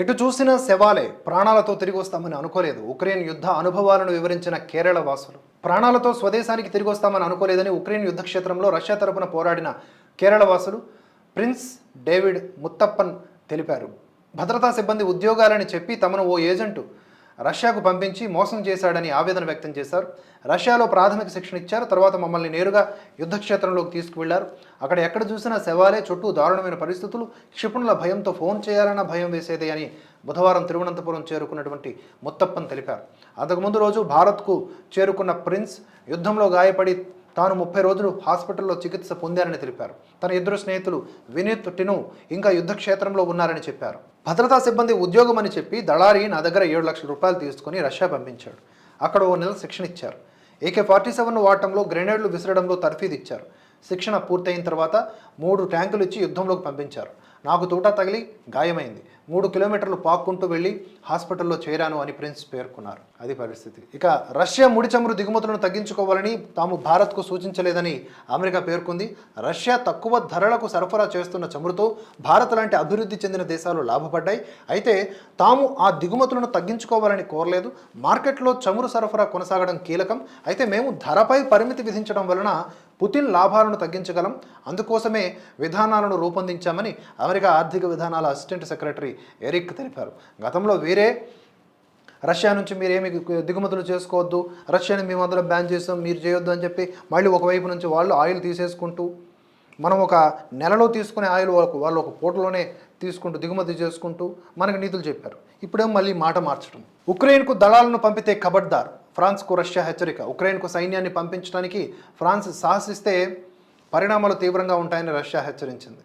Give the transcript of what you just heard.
ఎటు చూసినా శవాలే. ప్రాణాలతో తిరిగి వస్తామని అనుకోలేదు. ఉక్రెయిన్ యుద్ధ అనుభవాలను వివరించిన కేరళ వాసులు. ప్రాణాలతో స్వదేశానికి తిరిగి వస్తామని అనుకోలేదని ఉక్రెయిన్ యుద్ధ క్షేత్రంలో రష్యా తరపున పోరాడిన కేరళ వాసులు ప్రిన్స్ డేవిడ్ ముత్తప్పన్ తెలిపారు. భద్రతా సిబ్బంది ఉద్యోగాలని చెప్పి తమను ఓ ఏజెంటు రష్యాకు పంపించి మోసం చేశాడని ఆవేదన వ్యక్తం చేశారు. రష్యాలో ప్రాథమిక శిక్షణ ఇచ్చారు. తర్వాత మమ్మల్ని నేరుగా యుద్ధక్షేత్రంలోకి తీసుకువెళ్ళారు. అక్కడ ఎక్కడ చూసినా శవాలే చుట్టూ దారుణమైన పరిస్థితులు. క్షిపణుల భయంతో ఫోన్ చేయాలన్న భయం వేసేదే అని బుధవారం తిరువనంతపురం చేరుకున్నటువంటి ముత్తప్పన్ తెలిపారు. అంతకుముందు రోజు భారత్కు చేరుకున్న ప్రిన్స్ యుద్ధంలో గాయపడి తాను ముప్పై రోజులు హాస్పిటల్లో చికిత్స పొందారని తెలిపారు. తన ఇద్దరు స్నేహితులు వినీత్ టిను ఇంకా యుద్ధక్షేత్రంలో ఉన్నారని చెప్పారు. భద్రతా సిబ్బంది ఉద్యోగం అని చెప్పి దళారి నా దగ్గర ఏడు లక్షల రూపాయలు తీసుకుని రష్యా పంపించాడు. అక్కడ ఓ నెల శిక్షణ ఇచ్చారు. ఏకే ఫార్టీ సెవెన్ వాడటంలో గ్రెనేడ్లు విసరడంలో తర్ఫీదు ఇచ్చారు. శిక్షణ పూర్తయిన తర్వాత మూడు ట్యాంకులు ఇచ్చి యుద్ధంలోకి పంపించారు. నాకు తోట తగిలి గాయమైంది. మూడు కిలోమీటర్లు పాక్కుంటూ వెళ్ళి హాస్పిటల్లో చేరాను అని ప్రిన్స్ పేర్కొన్నారు. అది పరిస్థితి. ఇక రష్యా ముడి చమురు దిగుమతులను తగ్గించుకోవాలని తాము భారత్కు సూచించలేదని అమెరికా పేర్కొంది. రష్యా తక్కువ ధరలకు సరఫరా చేస్తున్న చమురుతో భారత్ లాంటి అభివృద్ధి చెందిన దేశాలు లాభపడ్డాయి. అయితే తాము ఆ దిగుమతులను తగ్గించుకోవాలని కోరలేదు. మార్కెట్లో చమురు సరఫరా కొనసాగడం కీలకం. అయితే మేము ధరపై పరిమితి విధించడం వలన పుతిన్ లాభాలను తగ్గించగలం. అందుకోసమే విధానాలను రూపొందించామని అమెరికా ఆర్థిక విధానాల అసిస్టెంట్ సెక్రటరీ ఎరిక్ తెలిపారు. గతంలో వేరే రష్యా నుంచి మీరు ఏమి దిగుమతులు చేసుకోవద్దు రష్యాని మేము అందులో బ్యాన్ చేస్తాం మీరు చేయొద్దు అని చెప్పి మళ్ళీ ఒకవైపు నుంచి వాళ్ళు ఆయిల్ తీసేసుకుంటూ మనం ఒక నెలలో తీసుకునే ఆయిల్ వాళ్ళకు వాళ్ళు ఒక పూటలోనే తీసుకుంటూ దిగుమతి చేసుకుంటూ మనకు నీతులు చెప్పారు. ఇప్పుడేమో మళ్ళీ మాట మార్చడం? ఉక్రెయిన్కు దళాలను పంపితే ఖబర్దార్ ఫ్రాన్స్కు రష్యా హెచ్చరిక. ఉక్రెయిన్కు సైన్యాన్ని పంపించడానికి ఫ్రాన్స్ సాహసిస్తే పరిణామాలు తీవ్రంగా ఉంటాయని రష్యా హెచ్చరించింది.